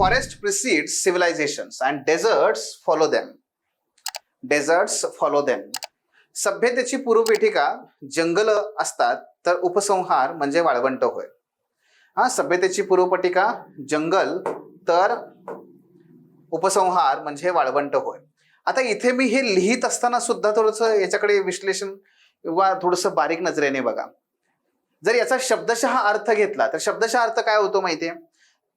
Forest precedes civilisation and deserts follow them deserts follow them सभ्यतेची पूर्वपीठिका जंगल असतात तर उपसंहार म्हणजे वाळवंट होय. हा सभ्यतेची पूर्वपटिका जंगल तर उपसंहार म्हणजे वाळवंट होय. आता इथे मी हे लिहित असताना सुद्धा थोडंसं याच्याकडे विश्लेषण किंवा थोडंसं बारीक नजरेने बघा. जर याचा शब्दशः अर्थ घेतला तर शब्दशः अर्थ काय होतो माहितीये?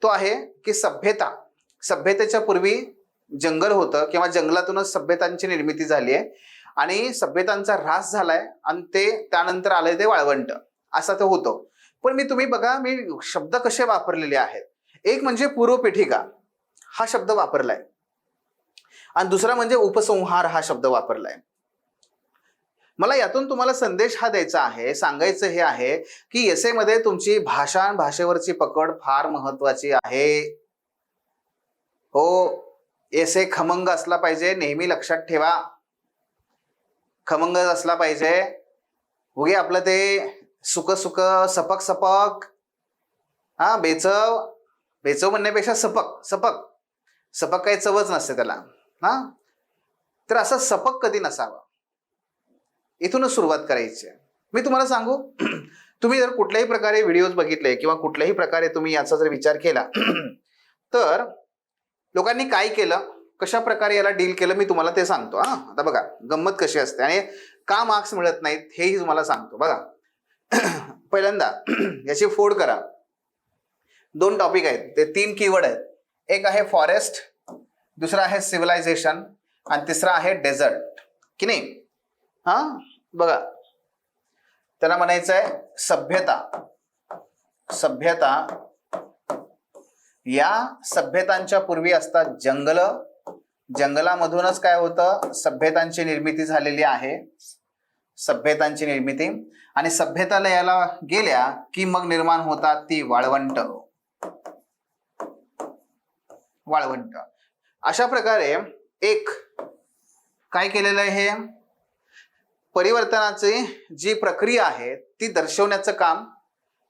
तो आहे की सभ्यता. सभ्यतेच्या पूर्वी जंगल होतं किंवा जंगलातूनच सभ्यतांची निर्मिती झाली आहे. आणि सभ्यतांचा ऱ्हास झालाय आणि ते त्यानंतर आलंय ते वाळवंट. असा तो होतो. पण मी तुम्ही बघा मी शब्द कसे वापरलेले आहेत? एक म्हणजे पूर्वपीठिका. हा शब्द वापरलाय. आणि दुसरा म्हणजे उपसंहार हा शब्द वापरलाय. मला यातून तुम्हाला संदेश हा द्यायचा आहे सांगायचं हे आहे की एसे मध्ये तुमची भाषा भाषेवरची पकड फार महत्वाची आहे. हो एसे खमंग असला पाहिजे नेहमी लक्षात ठेवा. खमंग असला पाहिजे. उगे आपलं ते सुक सुक सपक सपक. हा बेचव. बेचव म्हणण्यापेक्षा सपक सपक. सपक काही चवच नसते त्याला. हा? तर असं सपक कधी नसावं? इथूनच सुरुवात करायची आहे. मी तुम्हाला सांगू तुम्ही जर कुठल्याही प्रकारे व्हिडिओज बघितले किंवा कुठल्याही प्रकारे तुम्ही याचा जर विचार केला तर लोकांनी काय केलं कशा प्रकारे याला डील केलं मी तुम्हाला ते सांगतो हा. आता बघा गंमत कशी असते आणि का मार्क्स मिळत नाहीत हेही तुम्हाला सांगतो. बघा पहिल्यांदा याची फोड करा. दोन टॉपिक आहेत. ते तीन कीवर्ड आहेत. एक आहे फॉरेस्ट दुसरा आहे सिव्हिलायझेशन आणि तिसरा आहे डेझर्ट की नाही? हा? बघा. त्यांना म्हणायचं आहे सभ्यता. सभ्यता या सभ्यतांच्या पूर्वी असतात जंगल. जंगलामधूनच काय होतं? सभ्यतांची निर्मिती झालेली आहे. सभ्यतांची निर्मिती. आणि सभ्यताला याला गेल्या की मग निर्माण होतात ती वाळवंट. वाळवंट. अशा प्रकारे एक काय केलेलं आहे हे? परिवर्तनाची जी प्रक्रिया आहे ती दर्शवण्याचं काम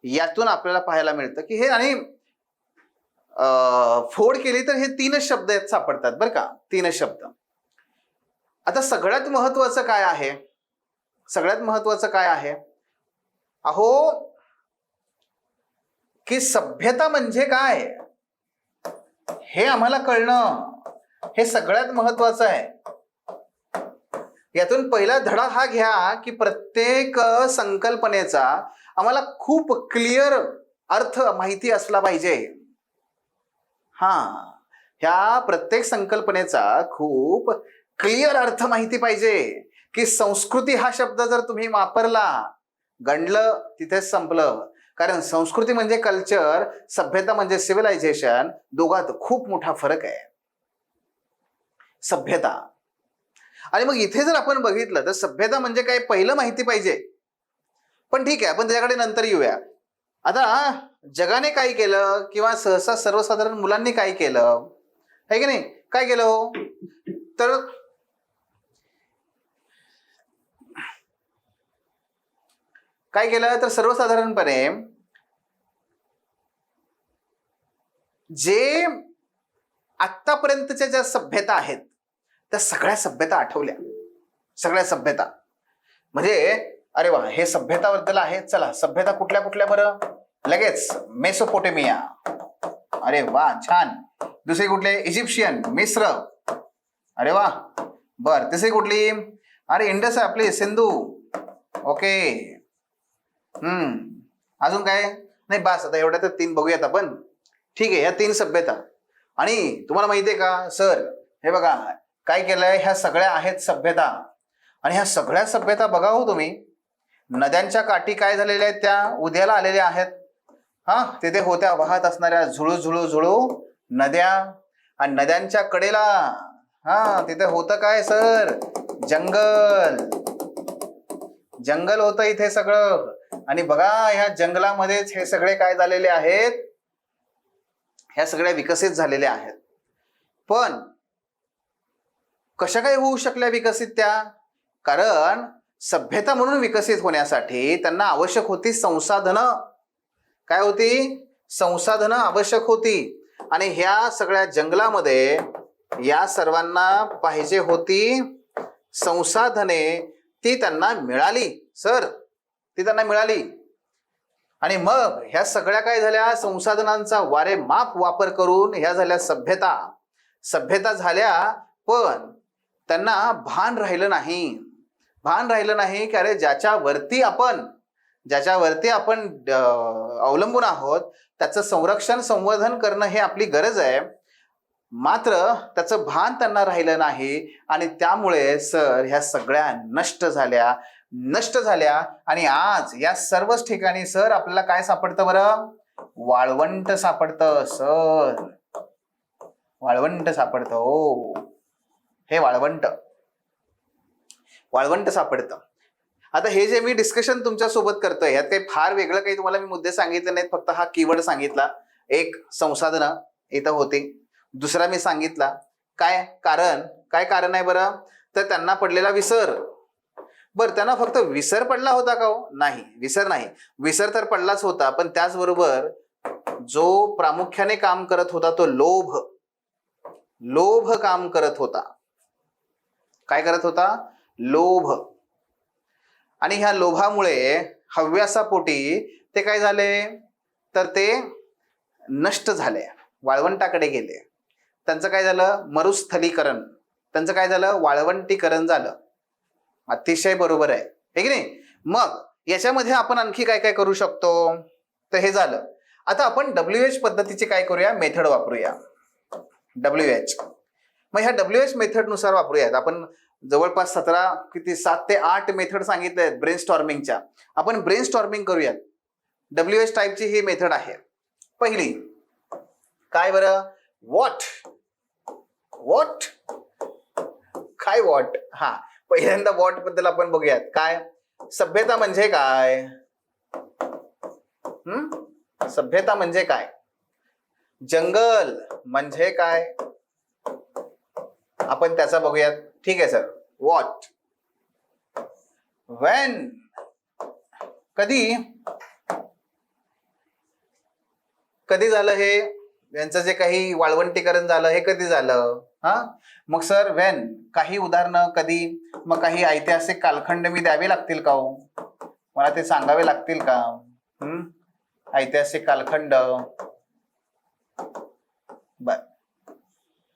यातून आपल्याला पाहायला मिळतं की हे आणि फोड केली तर हे तीनच शब्द यात सापडतात बरं का तीनच शब्द. आता सगळ्यात महत्वाचं काय आहे? सगळ्यात महत्वाचं काय आहे? अहो की सभ्यता म्हणजे काय? हे आम्हाला कळणं हे सगळ्यात महत्वाचं आहे. यातून पहिला धडा हा घ्या की प्रत्येक संकल्पनेचा आम्हाला खूप क्लिअर अर्थ माहिती असला पाहिजे. हा. ह्या प्रत्येक संकल्पनेचा खूप क्लिअर अर्थ माहिती पाहिजे की संस्कृती हा शब्द जर तुम्ही वापरला गणलं तिथेच संपलं. कारण संस्कृती म्हणजे कल्चर सभ्यता म्हणजे सिव्हिलायझेशन दोघात खूप मोठा फरक आहे. सभ्यता. आणि मग इथे जर आपण बघितलं तर सभ्यता म्हणजे काय? पहिलं माहिती पाहिजे. पण ठीक आहे आपण त्याच्याकडे नंतर येऊया. आता जगाने काय केलं किंवा सहसा सर्वसाधारण मुलांनी काय केलं? आहे की नाही? काय केलं हो? तर काय केलं? तर सर्वसाधारणपणे जे आत्तापर्यंतच्या ज्या सभ्यता आहेत त्या सगळ्या सभ्यता आठवल्या. सगळ्या सभ्यता. म्हणजे अरे वा हे सभ्यताबद्दल आहे. चला सभ्यता कुठल्या कुठल्या बरं? लगेच मेसोपोटेमिया. अरे वा छान. दुसरी कुठले? इजिप्शियन मिस्र. अरे वा. बर तिसरी कुठली? अरे इंडस आहे आपली सिंधू. ओके. हम्म. अजून काय? नाही बस आता एवढ्या तर तीन बघूयात आपण. ठीक आहे ह्या तीन सभ्यता. आणि तुम्हाला माहिती आहे का सर हे बघा काय केलंय? ह्या सगळ्या आहेत सभ्यता. आणि ह्या सगळ्या सभ्यता बघा हो तुम्ही. नद्यांच्या काठी काय झालेल्या आहेत त्या? उद्याला आलेल्या आहेत. हा? तिथे होत्या वाहत असणाऱ्या झुळू झुळू झुळू नद्या. आणि नद्यांच्या कडेला. हा तिथे होतं काय सर? जंगल. जंगल होतं इथे सगळं. आणि बघा ह्या जंगलामध्येच हे सगळे काय झालेले आहेत? ह्या सगळ्या विकसित झालेल्या आहेत. पण कशा काय होऊ शकल्या विकसित त्या? कारण सभ्यता म्हणून विकसित होण्यासाठी त्यांना आवश्यक होती संसाधनं. काय होती? संसाधनं आवश्यक होती. आणि ह्या सगळ्या जंगलामध्ये या सर्वांना पाहिजे होती संसाधने. ती त्यांना मिळाली सर. ती त्यांना मिळाली. आणि मग ह्या सगळ्या काय झाल्या? संसाधनांचा वारे माप वापर करून ह्या झाल्या सभ्यता. सभ्यता झाल्या पण त्यांना भान राहिलं नाही. भान राहिलं नाही की अरे ज्याच्यावरती आपण ज्याच्यावरती आपण अवलंबून आहोत त्याचं संरक्षण संवर्धन करणं हे आपली गरज आहे. मात्र त्याचं भान त्यांना राहिलं नाही आणि त्यामुळे सर ह्या सगळ्या नष्ट झाल्या नष्ट झाल्या आणि आज या सर्वच ठिकाणी सर आपल्याला काय सापडतं बरं? वाळवंट सापडतं सर. वाळवंट सापडतं ओ हे वाळवंट. वाळवंट सापडतं. आता हे जे मी डिस्कशन तुमच्यासोबत करतोय ह्यात काही फार वेगळं काही तुम्हाला मी मुद्दे सांगितले नाहीत फक्त हा कीवर्ड सांगितला. एक संसाधनं इथं होती. दुसरा मी सांगितला. काय कारण? काय कारण आहे बरं? तर त्यांना पडलेला विसर. बरं त्यांना फक्त विसर पडला होता का हो? नाही विसर नाही. विसर तर पडलाच होता पण त्याचबरोबर जो प्रामुख्याने काम करत होता तो लोभ. लोभ काम करत होता. काय करत होता? लोभ. आणि ह्या लोभामुळे हव्यासापोटी ते काय झाले? तर ते नष्ट झाले. वाळवंटाकडे गेले. त्यांचं काय झालं? मरुस्थलीकरण. त्यांचं काय झालं? वाळवंटीकरण झालं. अतिशय बरोबर आहे. हे की नाही? मग याच्यामध्ये आपण आणखी काय काय करू शकतो? तर हे झालं. आता आपण डब्ल्यू एच पद्धतीचे काय करूया? मेथड वापरूया. डब्ल्यू एच मग ह्या डब्ल्यू एच मेथडनुसार वापरूयात. आपण जवळपास सतरा किती सात ते आठ मेथड सांगितले आहेत ब्रेन स्टॉर्मिंगच्या आपण ब्रेन स्टॉर्मिंग करूयात. डब्ल्यू एच टाईपची ही मेथड आहे. पहिली काय बरं? वॉट वॉट काय वॉट हा पहिल्यांदा वॉटबद्दल आपण बघूयात. काय? सभ्यता म्हणजे काय? हम्म सभ्यता म्हणजे काय? जंगल म्हणजे काय? आपण त्याचा बघूयात. ठीक आहे सर. वॉट वेन कधी? कधी झालं हे? यांचं जे काही वाळवंटीकरण झालं हे कधी झालं? हा? मग सर वेन काही उदाहरणं कधी? मग काही ऐतिहासिक कालखंड मी द्यावे लागतील का हो? मला ते सांगावे लागतील का? हम्म? ऐतिहासिक कालखंड. बर.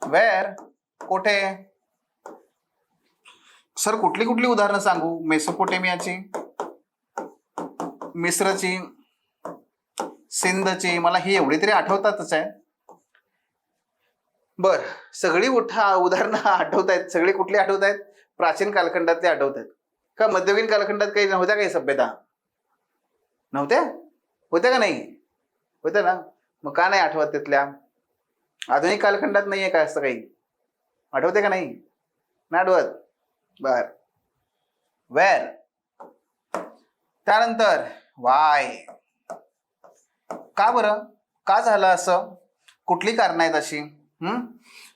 वेर कुठे? सर कुठली कुठली उदाहरणं सांगू? मेसोपोटेमियाची मिस्रची सिंधची मला ही एवढी तरी आठवतातच आहे. बर सगळी उठा उदाहरणं आठवत आहेत सगळी कुठली आठवत आहेत प्राचीन कालखंडातले आठवत आहेत का मध्ययुगीन कालखंडात काही नव्हत्या काही सभ्यता? नव्हत्या? होत्या का नाही? होत्या ना? मग का नाही आठवत तिथल्या? आधुनिक कालखंडात नाहीये काय असं काही? आठवते का नाही? नाही आठवत. बर. वेर त्यानंतर वाय का बरं? का झालं असं? कुठली कारणं आहेत अशी? हम्म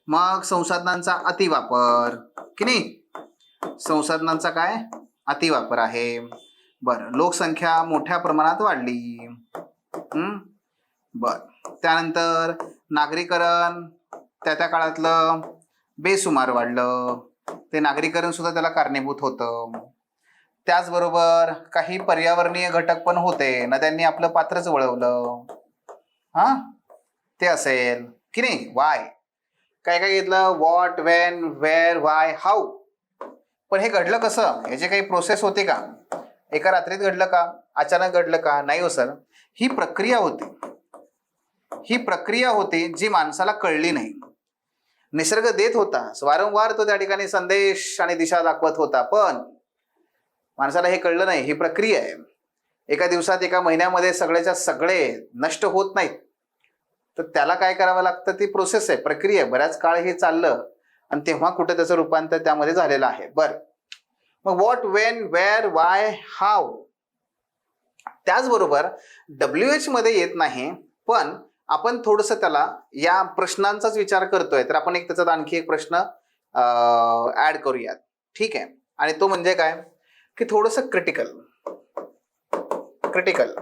मग संसाधनांचा अतिवापर. की नाही? संसाधनांचा काय? अतिवापर आहे. बर. लोकसंख्या मोठ्या प्रमाणात वाढली. बर. त्यानंतर नागरीकरण त्या त्या काळातलं बेसुमार वाढलं. ते नागरीकरण सुद्धा त्याला कारणीभूत होतं. त्याचबरोबर काही पर्यावरणीय घटक पण होते. ना त्यांनी आपलं पात्रच वळवलं. हा? ते असेल. की नाही? वाय काय काय घेतलं? What when where why how पण हे घडलं कसं? याची काही प्रोसेस होते का? एका रात्रीत घडलं का? अचानक घडलं का? नाही हो सर ही प्रक्रिया होती. ही प्रक्रिया होती जी माणसाला कळली नाही. निसर्ग देत होता. वारंवार तो त्या ठिकाणी संदेश आणि दिशा दाखवत होता. पण माणसाला हे कळलं नाही. ही प्रक्रिया आहे. एका दिवसात एका महिन्यामध्ये सगळ्याच्या सगळे नष्ट होत नाहीत. तर त्याला काय करावं लागतं? ती प्रोसेस आहे. प्रक्रिया आहे. बऱ्याच काळ हे चाललं आणि तेव्हा कुठे त्याचं रूपांतर त्यामध्ये झालेलं आहे. बर. मग what when where why how त्याचबरोबर डब्ल्यू एच मध्ये येत नाही पण आपण थोडस त्याला या प्रश्नांचाच विचार करतोय तर आपण एक त्याच्यात आणखी एक प्रश्न ऍड करूयात. ठीक आहे? आणि तो म्हणजे काय? की थोडस क्रिटिकल क्रिटिकल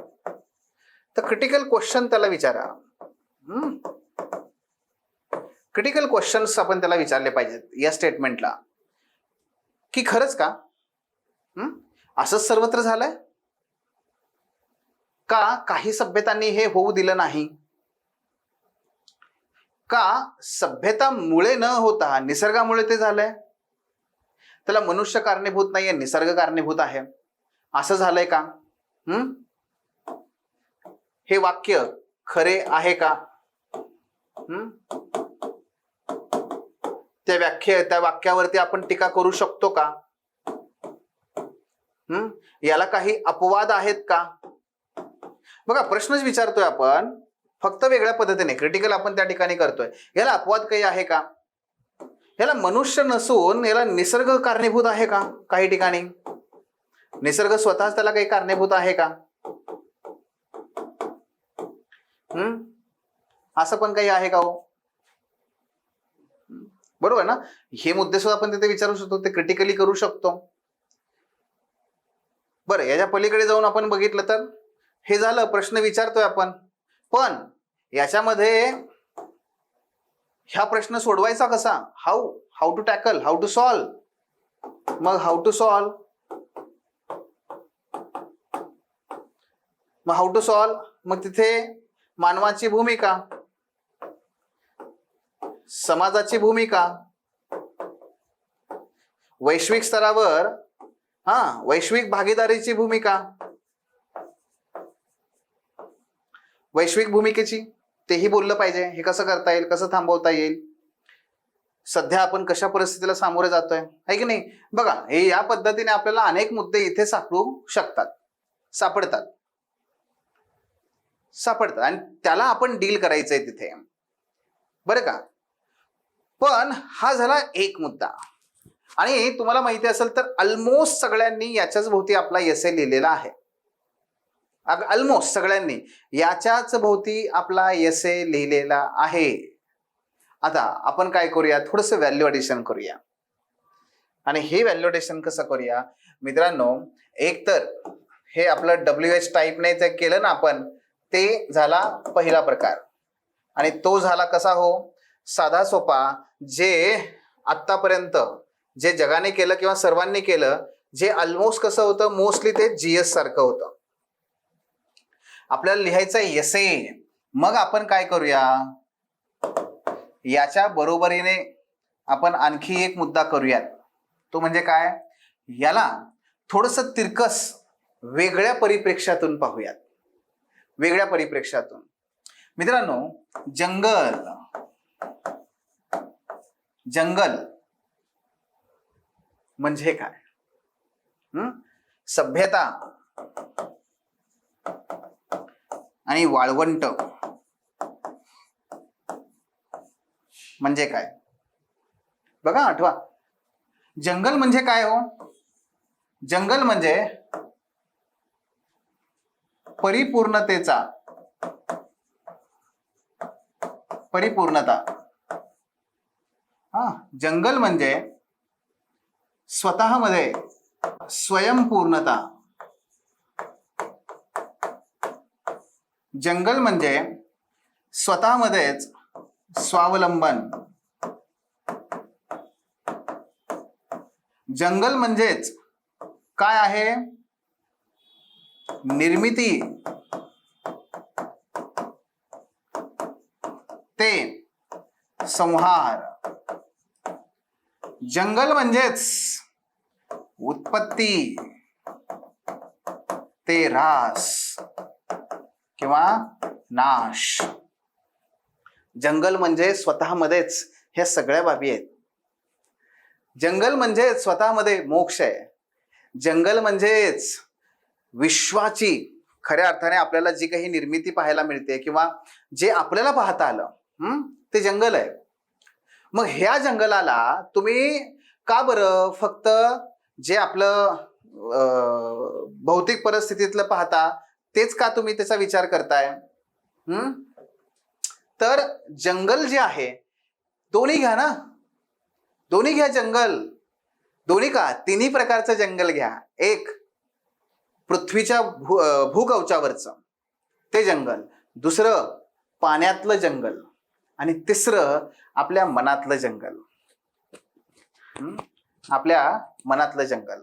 तर क्रिटिकल क्वेश्चन त्याला विचारा. क्रिटिकल क्वेश्चन्स आपण त्याला विचारले पाहिजेत या स्टेटमेंटला की खरंच का? असंच सर्वत्र झालंय? का काही सभ्यतांनी हे होऊ दिलं नाही? का सभ्यतामुळे न होता निसर्गामुळे ते झालंय? त्याला मनुष्य कारणीभूत नाहीये निसर्ग कारणीभूत आहे. असं झालंय का? हम्म हे वाक्य खरे आहे का? हम्म त्या व्याख्या त्या वाक्यावरती आपण टीका करू शकतो का? हम्म याला काही अपवाद आहेत का? बघा प्रश्नच विचारतोय आपण. फक्त वेगळ्या पद्धतीने क्रिटिकल आपण त्या ठिकाणी करतोय. याला अपवाद काही आहे का? याला मनुष्य नसून याला निसर्ग कारणीभूत आहे का काही ठिकाणी? निसर्ग स्वतःच त्याला काही कारणीभूत आहे का? हम्म? असं पण काही आहे का हो? बरोबर ना? हे मुद्दे सुद्धा आपण तिथे विचारू शकतो ते क्रिटिकली करू शकतो. बरं याच्या पलीकडे जाऊन आपण बघितलं तर? हे झालं प्रश्न विचारतोय आपण. पण याच्यामध्ये ह्या प्रश्न सोडवायचा कसा? How how to tackle how to solve मग हाऊ टू सॉल्व मग हाऊ टू सॉल्व मग तिथे मानवाची भूमिका समाजाची भूमिका वैश्विक स्तरावर हा वैश्विक भागीदारीची भूमिका वैश्विक भूमिकेची? तेही बोललं पाहिजे. हे कसं करता येईल? कसं थांबवता येईल? सध्या आपण कशा परिस्थितीला सामोरे जातोय? आहे की नाही? बघा हे या पद्धतीने आपल्याला अनेक मुद्दे इथे सापडू शकतात. सापडतात. सापडतात. आणि त्याला आपण डील करायचंय तिथे. बरं का? पण हा झाला एक मुद्दा. आणि तुम्हाला माहिती असेल तर ऑलमोस्ट सगळ्यांनी याच्याच भोवती आपला एस लिहिलेला आहे. अग ऑलमोस्ट सगळ्यांनी. याच्याच भोवती आपला एस ए लिहिलेला आहे. आता आपण काय करूया? थोडस व्हॅल्यू ॲडिशन करूया. आणि हे व्हॅल्यू ॲडिशन कसं करूया? मित्रांनो एक तर हे आपलं डब्ल्यू एच टाईपने जे केलं ना आपण ते झाला पहिला प्रकार. आणि तो झाला कसा हो? साधा सोपा जे आत्तापर्यंत जे जगाने केलं किंवा सर्वांनी केलं जे ऑलमोस्ट कसं होतं? मोस्टली ते जीएस सारखं होतं. आपल्याला लिहायचं एसे मग आपण काय करूया? याच्या बरोबरीने आपण आणखी एक मुद्दा करूयात. तो म्हणजे काय? याला थोडस तिरकस वेगळ्या परिप्रेक्ष्यातून पाहूयात. वेगळ्या परिप्रेक्ष्यातून. मित्रांनो जंगल. जंगल म्हणजे काय? सभ्यता. आणि वाळवंट. म्हणजे काय? बघा आठवा. जंगल म्हणजे काय हो? जंगल म्हणजे परिपूर्णतेचा. परिपूर्णता. हा जंगल म्हणजे स्वतःमध्ये स्वयंपूर्णता. जंगल म्हणजे स्वतःमध्येच स्वावलंबन. जंगल म्हणजेच काय आहे? निर्मिती. ते संहार. जंगल म्हणजेच उत्पत्ती. ते ऱ्हास किंवा नाश. जंगल म्हणजे स्वतःमध्येच ह्या सगळ्या बाबी आहेत. जंगल म्हणजे स्वतःमध्ये मोक्ष आहे. जंगल म्हणजेच विश्वाची खऱ्या अर्थाने आपल्याला जी काही निर्मिती पाहायला मिळते किंवा जे आपल्याला पाहता आलं हम्म ते जंगल आहे. मग ह्या जंगलाला तुम्ही का बरं फक्त जे आपलं भौतिक परिस्थितीतलं पाहता तेच का तुम्ही त्याचा विचार करताय? हम्म तर जंगल जे आहे दोन्ही घ्या ना. दोन्ही घ्या जंगल. दोन्ही का? तिन्ही प्रकारचं जंगल घ्या. एक पृथ्वीच्या भू भूकवचावरचं ते जंगल. दुसरं पाण्यातलं जंगल. आणि तिसरं आपल्या मनातलं जंगल. हम्म? आपल्या मनातलं जंगल.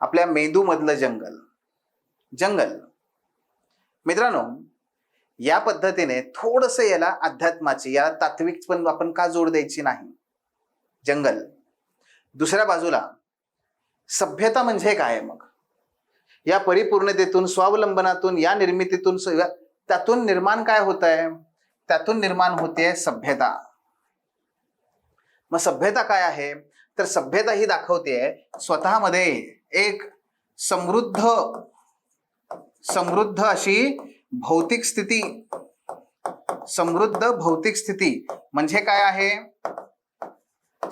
आपल्या मेंदूमधलं जंगल. जंगल. मित्रांनो या पद्धतीने थोडस याला अध्यात्माची या तात्विक पण आपण का जोड द्यायची नाही? जंगल. दुसऱ्या बाजूला सभ्यता म्हणजे काय मग? या परिपूर्णतेतून स्वावलंबनातून या निर्मितीतून त्यातून निर्माण काय होत आहे त्यातून निर्माण होते सभ्यता. मग सभ्यता काय आहे? तर सभ्यता ही दाखवते स्वतःमध्ये एक समृद्ध समृद्ध अशी भौतिक स्थिती. समृद्ध भौतिक स्थिती म्हणजे काय आहे?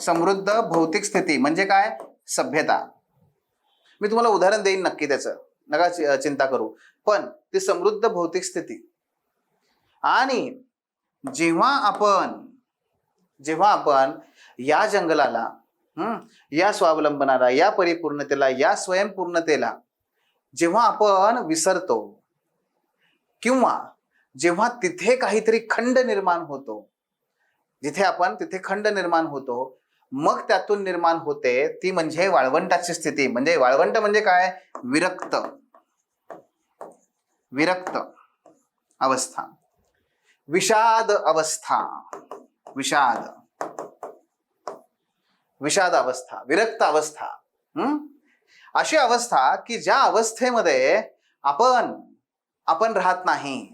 समृद्ध भौतिक स्थिती म्हणजे काय? सभ्यता. मी तुम्हाला उदाहरण देईन नक्की त्याचं. नका चिंता करू. पण ती समृद्ध भौतिक स्थिती. आणि जेव्हा आपण जेव्हा आपण या जंगलाला हम्म, या स्वावलंबनाला या परिपूर्णतेला या स्वयंपूर्णतेला जेव्हा आपण विसरतो किंवा जेव्हा तिथे काहीतरी खंड निर्माण होतो जिथे आपण तिथे खंड निर्माण होतो मग त्यातून निर्माण होते ती म्हणजे वाळवंटाची स्थिती. म्हणजे वाळवंट म्हणजे काय? विरक्त. विरक्त अवस्था. विषाद अवस्था. विषाद. विषाद अवस्था. विरक्त अवस्था. हम्म अशी अवस्था की ज्या अवस्थेमध्ये आपण आपण राहत नाही.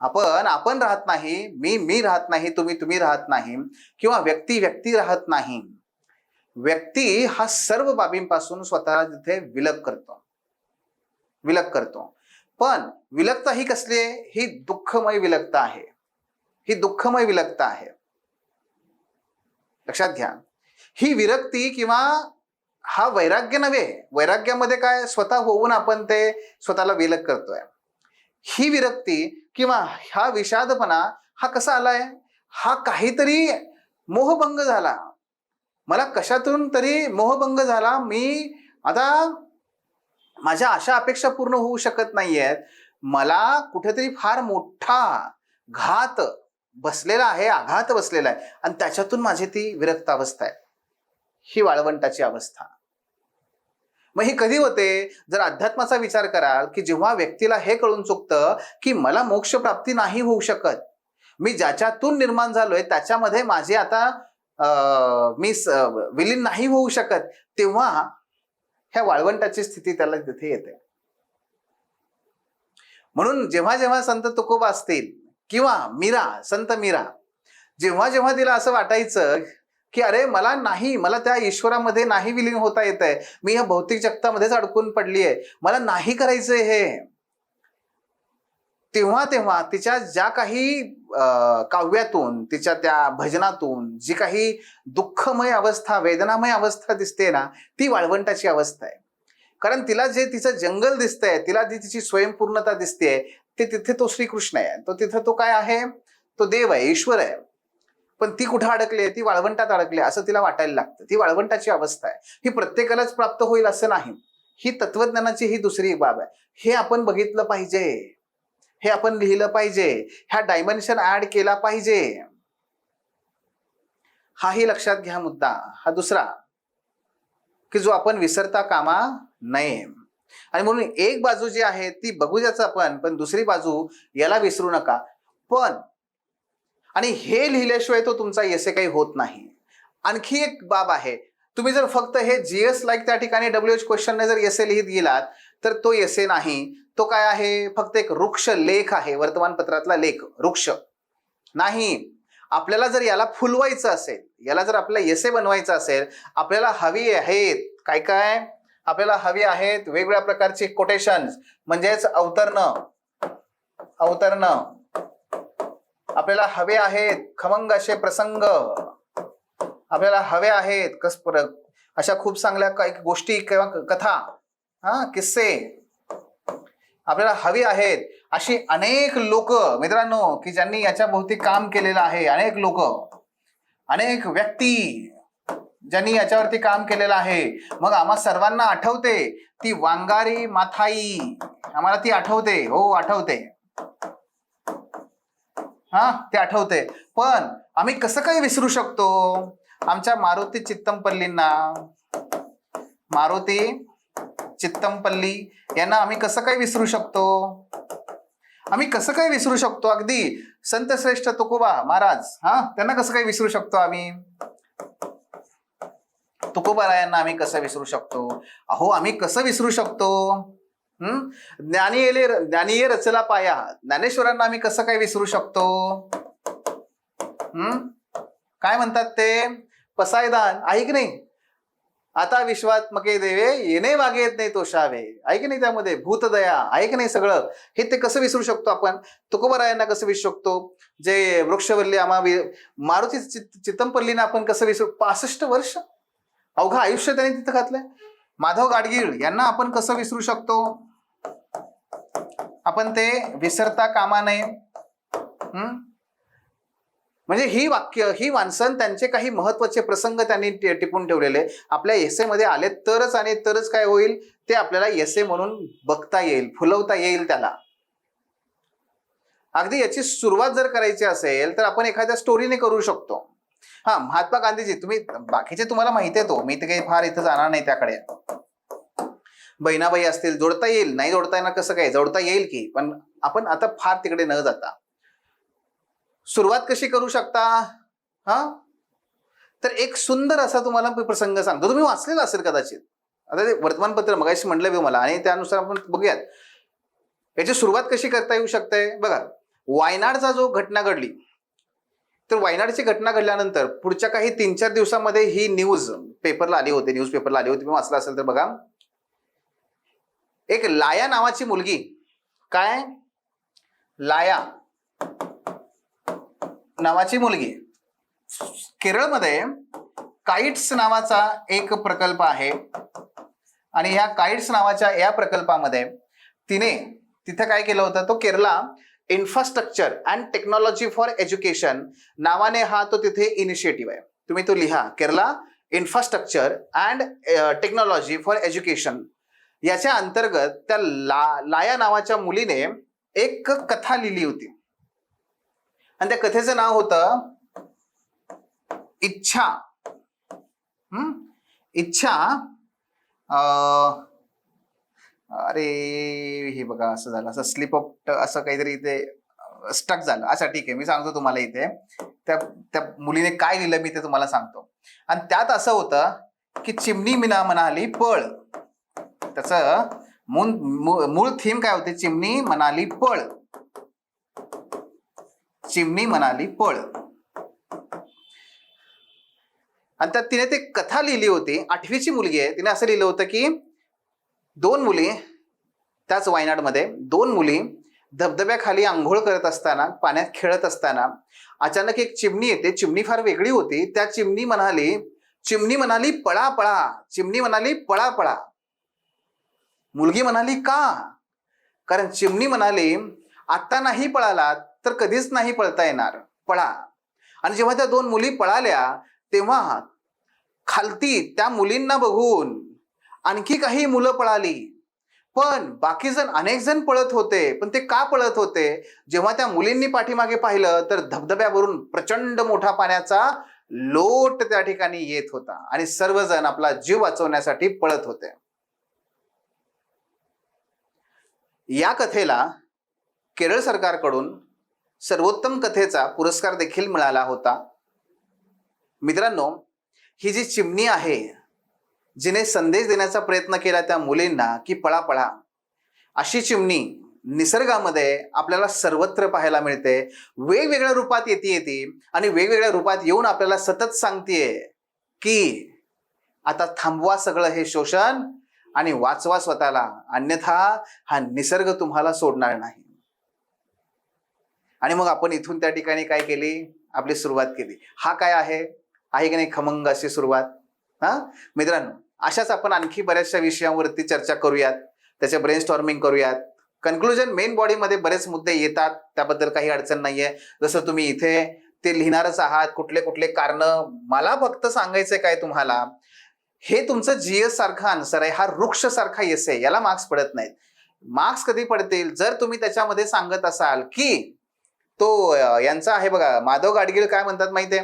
आपण आपण राहत नाही मी मी राहत नाही तुम्ही तुम्ही राहत नाही किंवा व्यक्ती व्यक्ती राहत नाही. व्यक्ती हा सर्व बाबींपासून स्वतः तिथे विलग करतो. विलग करतो. पण विलगता ही कसली आहे? ही दुःखमय विलगता आहे. ही दुःखमय विलगता आहे. लक्षात घ्या. ही विरक्ती किंवा हा वैराग्य नव्हे. वैराग्यामध्ये काय? स्वतः होऊन आपण ते स्वतःला विलग करतोय. ही विरक्ती किंवा हा विषादपणा हा कसा आलाय? हा काहीतरी मोहभंग झाला. मला कशातून तरी मोहभंग झाला? मी आता माझ्या अशा अपेक्षा पूर्ण होऊ शकत नाहीयेत. मला कुठेतरी फार मोठा घात बसलेला आहे आघात बसलेला आहे. आणि त्याच्यातून माझी ती विरक्त अवस्था आहे. ही वाळवंटाची अवस्था. मग ही कधी होते? जर अध्यात्माचा विचार कराल की जेव्हा व्यक्तीला हे कळून चुकतं की मला मोक्ष प्राप्ती नाही होऊ शकत मी ज्याच्यातून निर्माण झालोय त्याच्यामध्ये माझे आता अं, मी विलीन नाही होऊ शकत तेव्हा ह्या वाळवंटाची स्थिती त्याला तिथे येते. म्हणून जेव्हा जेव्हा संत तुकोबा असतील किंवा मीरा संत मीरा जेव्हा जेव्हा तिला असं वाटायचं की अरे मला नाही मला त्या ईश्वरामध्ये नाही विलीन होता येत आहे. मी ह्या भौतिक जगतामध्येच अडकून पडली आहे मला नाही करायचंय हे. तेव्हा तेव्हा तिच्या ज्या काही काव्यातून तिच्या त्या भजनातून जी काही दुःखमय अवस्था वेदनामय अवस्था दिसते ना ती वाळवंटाची अवस्था आहे. कारण तिला जे तिचं जंगल दिसतंय तिला जी तिची स्वयंपूर्णता दिसते ते तिथे तो श्रीकृष्ण आहे. तो तिथे तो काय आहे? तो देव आहे ईश्वर आहे. पण ती कुठं अडकली आहे? ती वाळवंटात अडकली आहे, असं तिला वाटायला लागतं. ती वाळवंटाची अवस्था आहे. ही प्रत्येकालाच प्राप्त होईल असं नाही. ही तत्वज्ञानाची ही दुसरी बाब आहे. हे आपण बघितलं पाहिजे. हे आपण लिहिलं पाहिजे. ह्या डायमेन्शन ऍड केला पाहिजे. हाही लक्षात घ्या मुद्दा. हा दुसरा. की जो आपण विसरता कामा नये. आणि म्हणून एक बाजू जी आहे ती बघू द्याच आपण पण दुसरी बाजू याला विसरू नका. पण आणि हे लिहिल्याशिवाय तो तुमचा एसे काही होत नाही. आणखी एक बाब आहे. तुम्ही जर फक्त हे जी एस लाईक त्या ठिकाणी डब्ल्यू एच क्वेश्चनने जर एसे लिहित गेलात तर तो एसे नाही. तो काय आहे? फक्त एक वृक्ष लेख आहे वर्तमानपत्रातला लेख वृक्ष. नाही. आपल्याला जर याला फुलवायचं असेल याला जर आपल्याला एसे बनवायचं असेल आपल्याला हवी आहेत काय काय? आपल्याला हवी आहेत वेगवेगळ्या प्रकारची कोटेशन म्हणजेच अवतरण. अवतरण. आपल्याला हवे आहेत खमंग असे प्रसंग. आपल्याला हवे आहेत कस पर- अशा खूप चांगल्या काही गोष्टी किंवा कथा हा किस्से. आपल्याला हवी आहेत. अशी अनेक लोक मित्रांनो की ज्यांनी याच्या भोवती काम केलेलं आहे. अनेक लोक. अनेक व्यक्ती ज्यांनी याच्यावरती काम केलेलं आहे. मग आम्हा सर्वांना आठवते ती वांगारी माथाई. आम्हाला ती आठवते. हो आठवते. हा ते आठवते पण आम्ही कसं काही विसरू शकतो? आमच्या मारुती चित्तमपल्लींना. मारुती चित्तमपल्ली यांना आम्ही कसं काही विसरू शकतो? आम्ही कसं काय विसरू शकतो? अगदी संत श्रेष्ठ तुकोबा महाराज हा त्यांना कसं काय विसरू शकतो आम्ही? तुकोबारायांना आम्ही कसं विसरू शकतो? अहो आम्ही कसं विसरू शकतो? ज्ञानी येले ज्ञानी रचला पाया. ज्ञानेश्वरांना आम्ही कसं काय विसरू शकतो? हम्म काय म्हणतात ते? पसायदान. आहे की नाही. आता विश्वात्मके देवे येणे मागे येत नाही तोषावे आहे की नाही त्यामध्ये. भूतदया. आहे की नाही सगळं. हे ते कसं विसरू शकतो आपण? तुकोबरायांना कसं विसरू शकतो? जे वृक्षवल्ली आम्हा मारुती चित- आपण कसं विसरू पासष्ट वर्ष? अवघा आयुष्य त्यांनी तिथं घातलंय. माधव गाडगीळ यांना आपण कसं विसरू शकतो? आपण ते विसरता कामा नये. हम्म? म्हणजे ही वाक्य ही माणसं त्यांचे काही महत्त्वाचे प्रसंग त्यांनी टिपून ठेवलेले. आपल्या एसेमध्ये आले तरच आणि तरच काय होईल? ते आपल्याला एसे म्हणून बघता येईल फुलवता येईल त्याला. अगदी याची सुरुवात जर करायची असेल तर आपण एखाद्या स्टोरीने करू शकतो. हा महात्मा गांधीजी तुम्ही बाकीचे तुम्हाला माहिती आहे तो. मी ते काही फार इथं जाणार नाही त्याकडे. बहिणाबाई असतील जोडता येईल नाही जोडता येणार कसं काय? जोडता येईल की. पण आपण आता फार तिकडे न जाता. सुरुवात कशी करू शकता? हा? तर एक सुंदर असा तुम्हाला मी प्रसंग सांगतो. तुम्ही वाचलेला असेल कदाचित. आता ते वर्तमानपत्र मगाशी म्हटलं मी मला. आणि त्यानुसार आपण बघूयात. याची सुरुवात कशी करता येऊ शकते? बघा. वायनाडचा जो घटना घडली तर वायनाडची घटना घडल्यानंतर पुढच्या काही तीन चार दिवसामध्ये ही न्यूज पेपरला आली होती. न्यूज पेपरला आली होती. मी वाचला असेल तर बघा. एक लाया नावाची मुलगी. काय? लाया नावाची मुलगी. केरळमध्ये काईट्स नावाचा एक प्रकल्प आहे. आणि ह्या काईट्स नावाच्या या प्रकल्पामध्ये तिने तिथं काय केलं होतं? तो Kerala infrastructure and technology for education नावाने हा तो तिथे इनिशिएटिव्ह आहे. तुम्ही तो लिहा. Kerala infrastructure and technology for education याच्या अंतर्गत त्या ला लाया नावाच्या मुलीने एक कथा लिहिली होती. आणि त्या कथेचं नाव होतं इच्छा. हम्म? इच्छा अरे हे बघा असं झालं असं स्लिप अप असं काहीतरी इथे स्टक झालं. अच्छा ठीक आहे मी सांगतो तुम्हाला इथे. त्या त्या मुलीने काय लिहिलं मी ते तुम्हाला सांगतो. आणि त्यात असं होतं की चिमणी मिना म्हणाली पळ. त्याचं मूळ मूळ- थीम काय होते? चिमणी म्हणाली पळ. चिमणी म्हणाली पळ. आणि त्यात तिने ते कथा लिहिली होती. आठवीची मुलगी आहे. तिने असं लिहिलं होतं की दोन मुली त्याच वायनाडमध्ये दोन मुली धबधब्याखाली आंघोळ करत असताना पाण्यात खेळत असताना अचानक एक चिमणी येते. चिमणी फार वेगळी होती. त्या चिमणी म्हणाली चिमणी म्हणाली पळा पळा चिमणी म्हणाली पळा पळा मुलगी म्हणाली का? कारण चिमणी म्हणाली आत्ता नाही पळालात तर कधीच नाही पळता येणार. पळा. आणि जेव्हा त्या दोन मुली पळाल्या तेव्हा खालती त्या मुलींना बघून आणखी काही मुलं पळाली. पण बाकी जण अनेक जण पळत होते पण ते का पळत होते? जेव्हा त्या मुलींनी पाठीमागे पाहिलं तर धबधब्यावरून प्रचंड मोठा पाण्याचा लोट त्या ठिकाणी येत होता आणि सर्वजण आपला जीव वाचवण्यासाठी पळत होते. या कथेला केरळ सरकारकडून सर्वोत्तम कथेचा पुरस्कार देखील मिळाला होता. मित्रांनो ही जी चिमणी आहे जिने संदेश देण्याचा प्रयत्न केला त्या मुलींना की पळा पळा. अशी चिमणी निसर्गामध्ये आपल्याला सर्वत्र पाहायला मिळते. वेगवेगळ्या रूपात येते येते आणि वेगवेगळ्या रूपात येऊन आपल्याला सतत सांगतेय की आता थांबवा सगळं हे शोषण आणि वाचवा स्वतःला. अन्यथा हा निसर्ग तुम्हाला सोडणार नाही. आणि मग आपण इथून त्या ठिकाणी काय केली? आपली सुरुवात केली. हा काय आहे? आहे की नाही खमंग अशी सुरुवात? हा? मित्रांनो अशाच आपण आणखी बऱ्याचशा विषयांवरती चर्चा करूयात. त्याचे ब्रेन स्टॉर्मिंग करूयात कन्क्लुजन मेन बॉडीमध्ये बरेच मुद्दे येतात. त्याबद्दल काही अडचण नाहीये. जसं तुम्ही इथे ते लिहिणारच आहात. कुठले कुठले कारण? मला फक्त सांगायचंय काय तुम्हाला? हे तुमचं जीएस सारखं आन्सर आहे हा वृक्ष सारखा येस आहे याला मार्क्स पडत नाहीत. मार्क्स कधी पडतील? जर तुम्ही त्याच्यामध्ये सांगत असाल की तो यांचा आहे बघा माधव गाडगीळ काय म्हणतात माहितीये?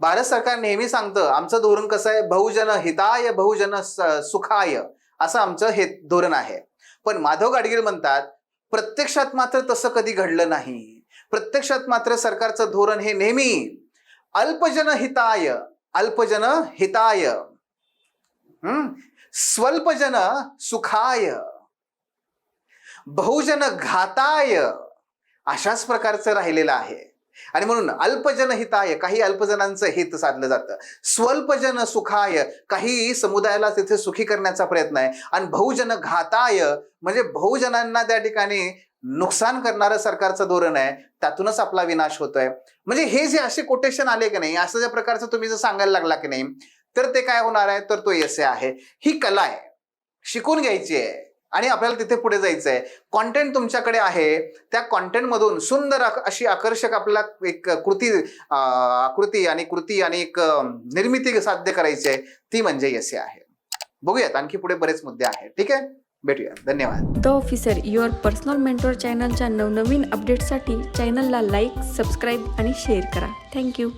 भारत सरकार नेहमी सांगतं आमचं धोरण कसं आहे? बहुजन हिताय बहुजन स- सुखाय असं आमचं हे धोरण आहे. पण माधव गाडगीळ म्हणतात प्रत्यक्षात मात्र तसं कधी घडलं नाही. प्रत्यक्षात मात्र सरकारचं धोरण हे नेहमी अल्पजन हिताय अल्पजन हिताय. स्वल्पजन सुखाय बहुजन घाताय अशाच प्रकारचं राहिलेलं आहे. आणि म्हणून अल्पजन हिताय काही अल्पजनांचं हित साधलं जातं. स्वल्पजन सुखाय काही समुदायाला तिथे सुखी करण्याचा प्रयत्न आहे. आणि बहुजन घाताय म्हणजे बहुजनांना त्या ठिकाणी नुकसान करणारं सरकारचं धोरण आहे त्यातूनच आपला विनाश होतोय. म्हणजे हे जे असे कोटेशन आले की नाही असं ज्या प्रकारचं तुम्ही जर सांगायला लागला की नाही तर ते काय होणार आहे? तर तो एसे आहे. ही कला आहे. शिकून घ्यायची आहे. आणि आपल्याला तिथे पुढे जायचं आहे. कॉन्टेंट तुमच्याकडे आहे. त्या कॉन्टेंटमधून सुंदर आक- अशी आकर्षक आपल्याला एक कृती आकृती आणि कृती आणि एक निर्मिती साध्य करायची आहे. ती म्हणजे यसे आहे. बघूयात. आणखी पुढे बरेच मुद्दे आहेत. ठीक आहे? भेटूया धन्यवाद. The officer your personal mentor चॅनलच्या नवनवीन अपडेटसाठी चॅनलला लाईक सबस्क्राईब आणि शेअर करा. Thank you